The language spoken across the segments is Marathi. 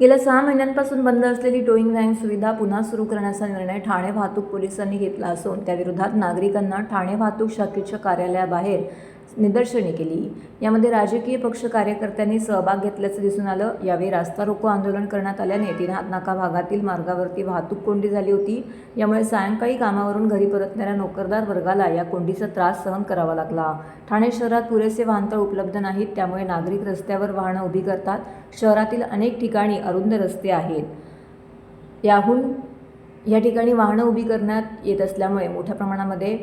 गेल्या सहा महिन्यांपासून बंद असलेली टोईंग व्हॅन सुविधा पुन्हा सुरू करण्याचा निर्णय ठाणे वाहतूक पोलिसांनी घेतला असून त्याविरोधात नागरिकांना ठाणे वाहतूक शाखेच्या कार्यालयाबाहेर निदर्शने केली. यामध्ये राजकीय पक्ष कार्यकर्त्यांनी सहभाग घेतल्याचं दिसून आलं. यावेळी रास्ता रोको आंदोलन करण्यात आल्याने तीन नाका भागातील मार्गावरती वाहतूक कोंडी झाली होती. यामुळे सायंकाळी कामावरून घरी परतणाऱ्या नोकरदार वर्गाला या कोंडीचा त्रास सहन करावा लागला. ठाणे शहरात पुरेसे वाहनतळ उपलब्ध नाहीत. त्यामुळे नागरिक रस्त्यावर वाहनं उभी करतात. शहरातील अनेक ठिकाणी अरुंद रस्ते आहेत. याहून या ठिकाणी वाहनं उभी करण्यात येत असल्यामुळे मोठ्या प्रमाणामध्ये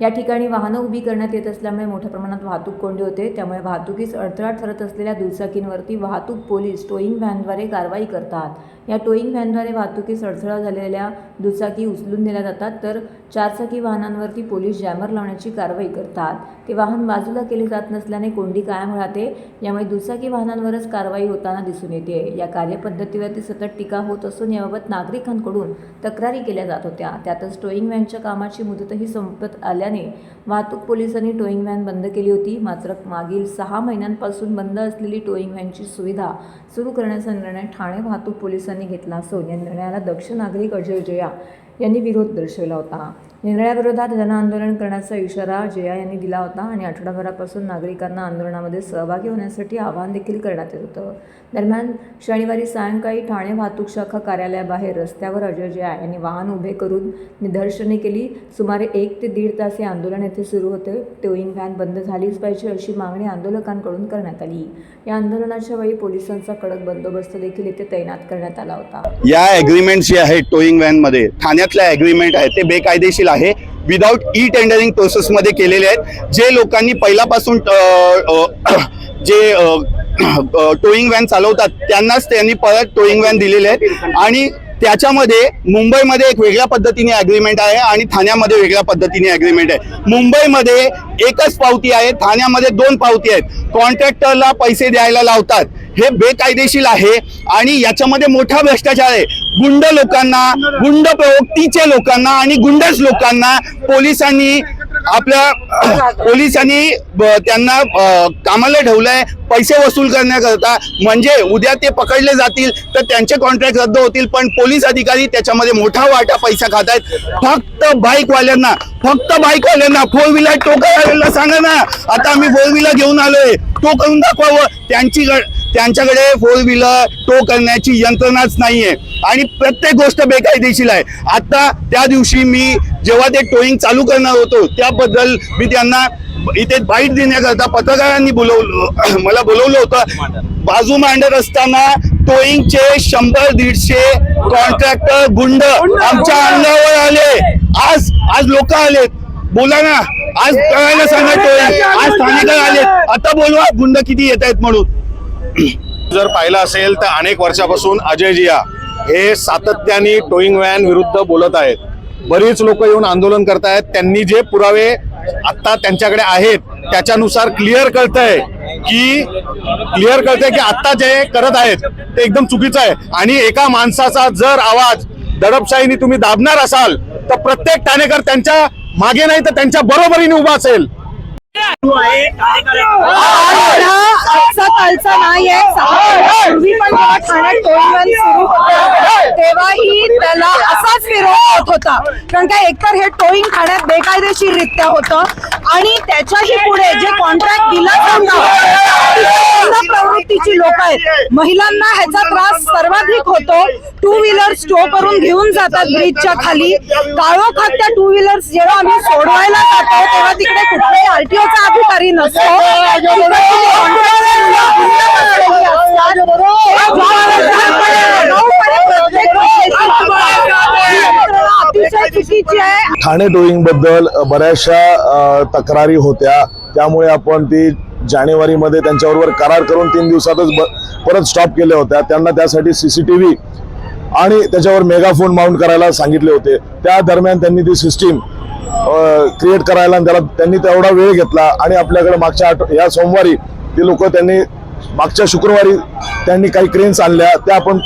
या ठिकाणी वाहनं उभी करण्यात येत असल्यामुळे मोठ्या प्रमाणात वाहतूक कोंडी होते. त्यामुळे वाहतुकीस अडथळा ठरत असलेल्या दुचाकींवरती वाहतूक पोलीस टोईंग व्हॅनद्वारे कारवाई करतात. या टोईंग व्हॅनद्वारे वाहतुकीस अडथळा झालेल्या दुचाकी उचलून नेल्या जातात. तर चारचाकी वाहनांवरती पोलीस जॅमर लावण्याची कारवाई करतात. ते वाहन बाजूला केले जात नसल्याने कोंडी कायम राहते. यामुळे दुचाकी वाहनांवरच कारवाई होताना दिसून येते. या कार्यपद्धतीवरती सतत टीका होत असून याबाबत नागरिकांकडून तक्रारी केल्या जात होत्या. त्यातच टोईंग व्हॅनच्या कामाची मुदतही संपत आल्याने वाहतूक पोलिसांनी टोईंग व्हॅन बंद केली होती. मात्र मागील सहा महिन्यांपासून बंद असलेली टोईंग व्हॅनची सुविधा सुरू करण्याचा निर्णय ठाणे वाहतूक पोलिसांनी घेतला असून या निर्णयाला दक्ष नागरिक अजय जया यांनी विरोध दर्शवला होता. निर्णयाविरोधात जनआंदोलन करण्याचा इशारा जया यांनी दिला होता आणि आठवडाभरापासून नागरिकांना आंदोलनामध्ये सहभागी होण्यासाठी आवाहन देखील करण्यात येत होतं. दरम्यान शनिवारी सायंकाळी ठाणे वाहतूक शाखा कार्यालयाबाहेर रस्त्यावर अजय जया यांनी वाहन उभे करून निदर्शने केली. सुमारे एक ते दीड तास हे आंदोलन येथे सुरू होते. टोईंग व्हॅन बंद झालीच पाहिजे अशी मागणी आंदोलकांकडून करण्यात आली. या आंदोलनाच्या वेळी पोलिसांचा कडक बंदोबस्त देखील येथे तैनात करण्यात आला होता. या अग्रीमेंट जी आहे टोईंग व्हॅनमध्ये ठाण्यातल्या ॲग्रीमेंट आहेत ते बेकायदेशीर आहे. विदाऊट ई टेंडरिंग प्रोसेसमध्ये केलेले आहेत. जे लोकांनी पहिल्यापासून जे टोईंग व्हॅन चालवतात त्यांनाच त्यांनी परत टोईंग व्हॅन दिलेले आहेत. आणि त्याच्यामध्ये मुंबईमध्ये एक वेगळ्या पद्धतीने ॲग्रीमेंट आहे आणि ठाण्यामध्ये वेगळ्या पद्धतीने ॲग्रीमेंट आहे. मुंबईमध्ये एकच पावती आहे ठाण्यामध्ये दोन पावती आहेत. कॉन्ट्रॅक्टरला पैसे द्यायला लावतात. हे बेकायदेशीर आहे आणि याच्यामध्ये मोठा भ्रष्टाचार आहे. गुंड लोकांना गुंड प्रवृत्तीच्या लोकांना आणि गुंडच लोकांना पोलिसांनी आपल्या पोलिसांनी त्यांना कामाला ठेवलंय पैसे वसूल करण्याकरता. म्हणजे उद्या ते पकडले जातील तर त्यांचे कॉन्ट्रॅक्ट रद्द होतील पण पोलीस अधिकारी त्याच्यामध्ये मोठा वाटा पैसा खात आहेत फक्त बाईकवाल्यांना फक्त बाईकवाल्यांना फोर व्हीलर टो करायला सांगा ना. आता आम्ही फोर व्हीलर घेऊन आलोय. तो करून दाखवावं. त्यांची त्यांच्याकडे फोर व्हीलर टो करण्याची यंत्रणाच नाहीये. आणि प्रत्येक गोष्ट बेकायदेशीर आहे. आता त्या दिवशी मी जेव्हा ते टोईंग चालू करणार होतो त्याबद्दल मी त्यांना इथे बाईट देण्याकरता पत्रकारांनी बोलवलं मला बोलवलं होतं. बाजू मांडत असताना टोईंगचे शंभर दीडशे कॉन्ट्रॅक्टर गुंड आमच्या अंगावर आले. आज आज लोक आलेत. बोला ना. आज कळायला सांगा टोईंग आज स्थानिक आलेत. आता बोलवा गुंड किती येत आहेत म्हणून. जर पाहिलं असेल तर अनेक वर्षापासून अजय जिया हे सातत्याने टोईंग व्हॅन विरुद्ध बोलत आहेत. बरीच लोक येऊन आंदोलन करत आहेत त्यांनी जे पुरावे आता त्यांच्याकडे आहेत त्याच्यानुसार क्लिअर कळतंय की क्लिअर कळतंय की आता जे करत आहेत ते एकदम चुकीचं आहे. आणि एका माणसाचा जर आवाज दडपशाहीने तुम्ही दाबणार असाल तर प्रत्येक ठाणेकर त्यांच्या मागे नाही तर त्यांच्या बरोबरीने उभा असेल. आजचा कालचा नाहीये पूर्वी पण जेव्हा ठाण्यात सुरू होतं तेव्हाही त्याला असाच विरोध होत होता. कारण काय एकतर हे टोईंग ठाण्यात बेकायदेशीररित्या होतं आणि त्याच्याही पुढे जे कॉन्ट्रॅक्ट दिला जातं प्रवृत्तीची लोक आहेत. महिलांना ह्याचा त्रास सर्वाधिक होतो. टू व्हीलर स्टो करून घेऊन जातात ब्रिजच्या खाली. काळोखात त्या टू व्हीलर्स जेव्हा आम्ही सोडवायला जातो तेव्हा तिकडे कुठलाही आरटीओचा अधिकारी नसतो. आहे ठाणे डोईंगबद्दल बऱ्याचशा तक्रारी होत्या. त्यामुळे आपण ती जानेवारीमध्ये त्यांच्याबरोबर करार करून तीन दिवसातच ब- परत स्टॉप केल्या होत्या. त्यांना त्यासाठी सीसीटीव्ही आणि त्याच्यावर मेगाफोन माउंट करायला सांगितले होते. त्या दरम्यान त्यांनी ती सिस्टीम क्रिएट करायला आणि त्याला त्यांनी तेवढा वेळ घेतला आणि आपल्याकडे मागच्या आठ या सोमवारी ती लोक त्यांनी मागच्या शुक्रवारी त्यांनी काही क्रेन्स आणल्या त्या आपण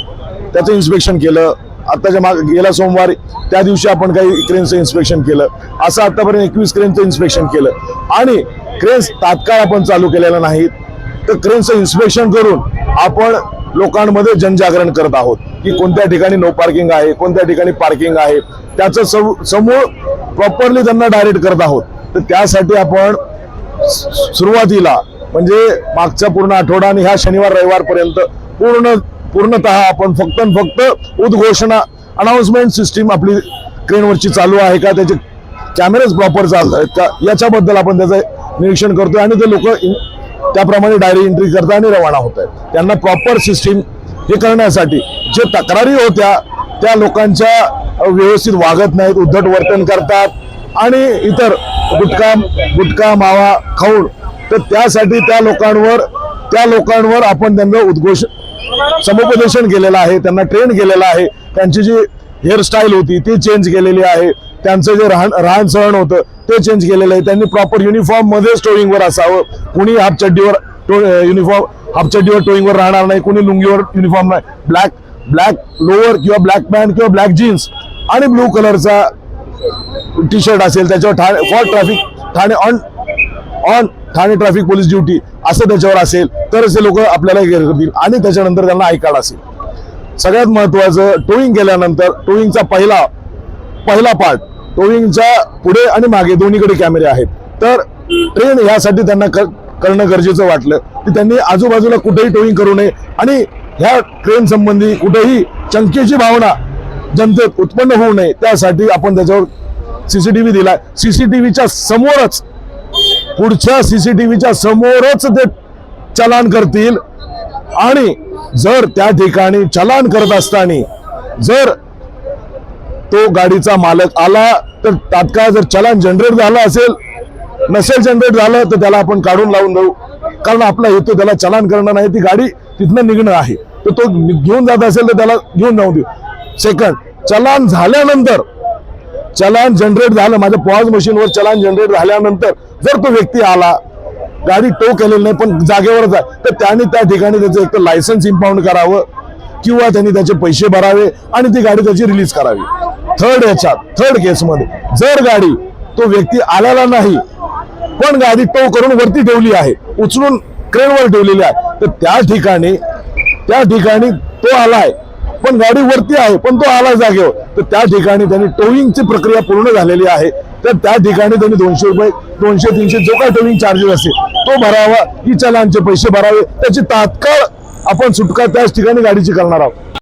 त्याचं इन्स्पेक्शन केलं. आत्ताच्या माग गेल्या सोमवारी त्या दिवशी आपण काही क्रेनचं इन्स्पेक्शन केलं. असं आत्तापर्यंत एकवीस क्रेनचं इन्स्पेक्शन केलं. आणि क्रेन्स तात्काळ आपण चालू केलेलं नाहीत. तर क्रेनचं इन्स्पेक्शन करून आपण लोकांमध्ये जनजागरण करत आहोत. की कोणत्या ठिकाणी नो पार्किंग आहे कोणत्या ठिकाणी पार्किंग आहे. त्याचं सम- समूळ प्रॉपरली त्यांना डायरेक्ट करत आहोत. तर त्यासाठी आपण सुरुवातीला म्हणजे मागचा पूर्ण आठवडा आणि ह्या शनिवार रविवारपर्यंत पूर्ण पूर्णतः आपण फक्त आणि फक्त उद्घोषणा अनाउन्समेंट सिस्टीम आपली क्रेनवरची चालू आहे का त्याचे कॅमेरेज प्रॉपर चालत आहेत का याच्याबद्दल आपण त्याचं निरीक्षण करतोय आणि ते लोक त्याप्रमाणे डायरी एंट्री करतात आणि रवाना होत आहेत त्यांना प्रॉपर सिस्टीम हे करण्यासाठी जे तक्रारी होत्या त्या लोकांच्या व्यवस्थित वागत नाहीत उद्धट वर्तन करतात आणि इतर गुटखा गुटखा मावा खाऊन तर त्यासाठी त्या लोकांवर त्या लोकांवर आपण त्यांना उद्घोष समुपदेशन केलेलं आहे त्यांना ट्रेन केलेलं आहे. त्यांची जी हेअरस्टाईल होती ती चेंज केलेली आहे. त्यांचं जे राहण राहण सहण होतं ते चेंज केलेलं आहे. त्यांनी प्रॉपर युनिफॉर्ममध्येच टोईंगवर असावं. कुणी हापचड्डीवर टो युनिफॉर्म हापचड्डीवर टोईंगवर राहणार नाही. कुणी लुंगीवर युनिफॉर्म नाही. ब्लॅक ब्लॅक लोअर किंवा ब्लॅक पॅन्ट किंवा ब्लॅक जीन्स आणि ब्लू कलरचा टी शर्ट असेल त्याच्यावर Thane for traffic Thane on on Thane traffic police duty असं त्याच्यावर असेल तर ते लोक आपल्याला हे करतील आणि त्याच्यानंतर त्यांना आय असेल. सगळ्यात महत्वाचं टोईंग केल्यानंतर टोईंगचा पहिला पहिला पार्ट टोईंगच्या पुढे आणि मागे दोन्हीकडे कॅमेरे आहेत. तर ट्रेन ह्यासाठी त्यांना करणं गरजेचं वाटलं की त्यांनी आजूबाजूला कुठेही टोईंग करू नये. आणि ह्या ट्रेन संबंधी कुठेही शंकेची भावना जनतेत उत्पन्न होऊ नये त्यासाठी आपण त्याच्यावर सीसीटीव्ही दिलाय. सीसीटीव्हीच्या समोरच पुढच्या सी सी टी व्हीच्या समोरच ते चलान करतील. आणि जर त्या ठिकाणी चलान करत असताना जर तो गाडीचा मालक आला तर तात्काळ जर चलान जनरेट झालं असेल नसेल जनरेट झालं तर त्याला आपण काढून लावून देऊ. कारण आपला हेतू त्याला चलान करणं नाही ती गाडी तिथनं निघणं आहे. तर तो घेऊन जात असेल तर त्याला घेऊन जाऊन देऊ. सेकंड चलान झाल्यानंतर चलान जनरेट झालं माझ्या पॉज मशीनवर चलान जनरेट झाल्यानंतर जर तो व्यक्ती आला गाडी टो केलेली नाही पण जागेवरच आहे तर त्याने त्या ठिकाणी त्याचं एक लायसन्स इम्पाऊंड करावं किंवा त्यांनी त्याचे पैसे भरावे आणि ती गाडी त्याची रिलीज करावी. थर्ड याच्यात थर्ड केसमध्ये जर गाडी तो व्यक्ती आलेला नाही पण गाडी टो करून वरती ठेवली आहे उचलून क्रेनवर ठेवलेली आहे तर त्या ठिकाणी त्या ठिकाणी तो आलाय पण गाडी वरती आहे पण तो आला जागेवर. तर त्या ठिकाणी त्यांनी टोईंगची प्रक्रिया पूर्ण झालेली आहे. तर त्या ठिकाणी त्यांनी दोनशे रुपये दोनशे तीनशे जो काय टोईंग चार्जेस असेल तो भरावा ही चलानचे पैसे भरावे. त्याची तात्काळ आपण सुटका त्याच ठिकाणी गाडीची करणार आहोत.